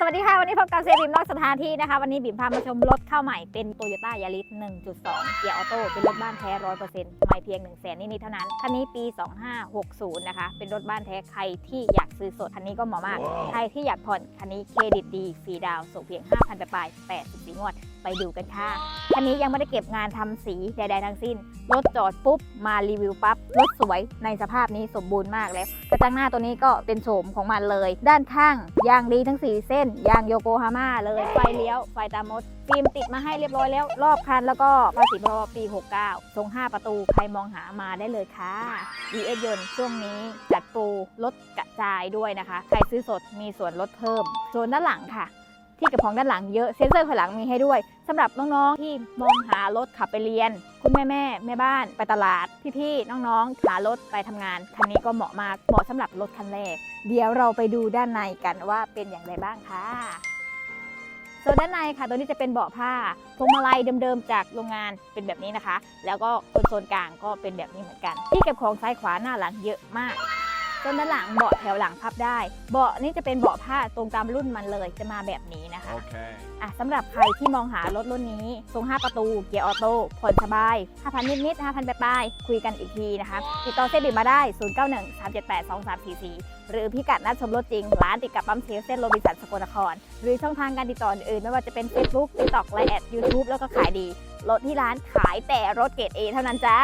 สวัสดีค่ะ วันนี้พบกับเซบิมนอกสถานที่นะคะ วันนี้บิมพามาชมรถเข้าใหม่เป็น Toyota Yaris 1.2 เกียร์ออโต้เป็นรถบ้านแท้100%ไม่เพียง 1 0 0 0 0แสนนิดๆเท่านั้น คันนี้ปี 2560 นะคะ เป็นรถบ้านแท้ใครที่อยากซื้อสด คันนี้ก็เหมาะมาก ใครที่อยากผ่อนคันนี้เครดิตดีฟรีดาวน์ส่งเพียง 5,000ไปปลาย84งวดไปดูกันค่ะคันนี้ยังไม่ได้เก็บงานทำสีใดๆทั้งสิ้นรถจอดปุ๊บมารีวิวปั๊บรถสวยในสภาพนี้สมบูรณ์มากแล้วกระจังหน้าตัวนี้ก็เป็นโฉมของมันเลย ด้านข้างยางดีทั้ง4เส้นยางโยโกฮาม่าเลย ไฟเลี้ยว ไฟตามมด ฟิล์มติดมาให้เรียบร้อยแล้ว รอบคันแล้วก็ภาษีพรบปี 69 ทรง 5 ประตู ใครมองหามาได้เลยค่ะ DS ยนต์ช่วงนี้จัดโปรลดกระจายด้วยนะคะ ใครซื้อสดมีส่วนลดเพิ่มส่วนด้านหลังค่ะ ที่เก็บของด้านหลังเยอะเซ็นเซอร์ข้างหลังมีให้ด้วยสำหรับน้องๆที่มองหารถขับไปเรียน คุณแม่แม่แม่บ้านไปตลาดพี่ๆน้องๆหารถไปทำงานคันนี้ก็เหมาะมากเหมาะสำหรับรถคันแรก เดี๋ยวเราไปดูด้านในกันว่าเป็นอย่างไรบ้างค่ะส่วนด้านในค่ะตัวนี้จะเป็นเบาะผ้าพวงมาลัยเดิมๆจากโรงงานเป็นแบบนี้นะคะ แล้วก็โซลกลางก็เป็นแบบนี้เหมือนกัน ที่เก็บของซ้ายขวาหน้าหลังเยอะมาก ส่วนด้านหลังเบาะแถวหลังพับได้ เบาะนี่จะเป็นเบาะผ้าตรงตามรุ่นมันเลยจะมาแบบนี้นะคะ Okay. อะสำหรับใครที่มองหารถรุ่นนี้ ทรง 5 ประตู เกียร์ออโต้ผ่อนสบาย 5,000 นิดๆ 5,000ปลายๆคุยกันอีกทีนะคะ ติดต่อเซบิมาได้ 0913782344 หรือพิกัดนัดชมรถจริง ร้านติดกับปั๊มเชลเส้นโรบินสันสกลนคร หรือช่องทางการติดต่ออื่นๆไม่ว่าจะเป็น Facebook TikTok ไลน์แอด YouTube แล้วก็ขายดี รถที่ร้านขายแต่รถเกรด A เท่านั้นจ้า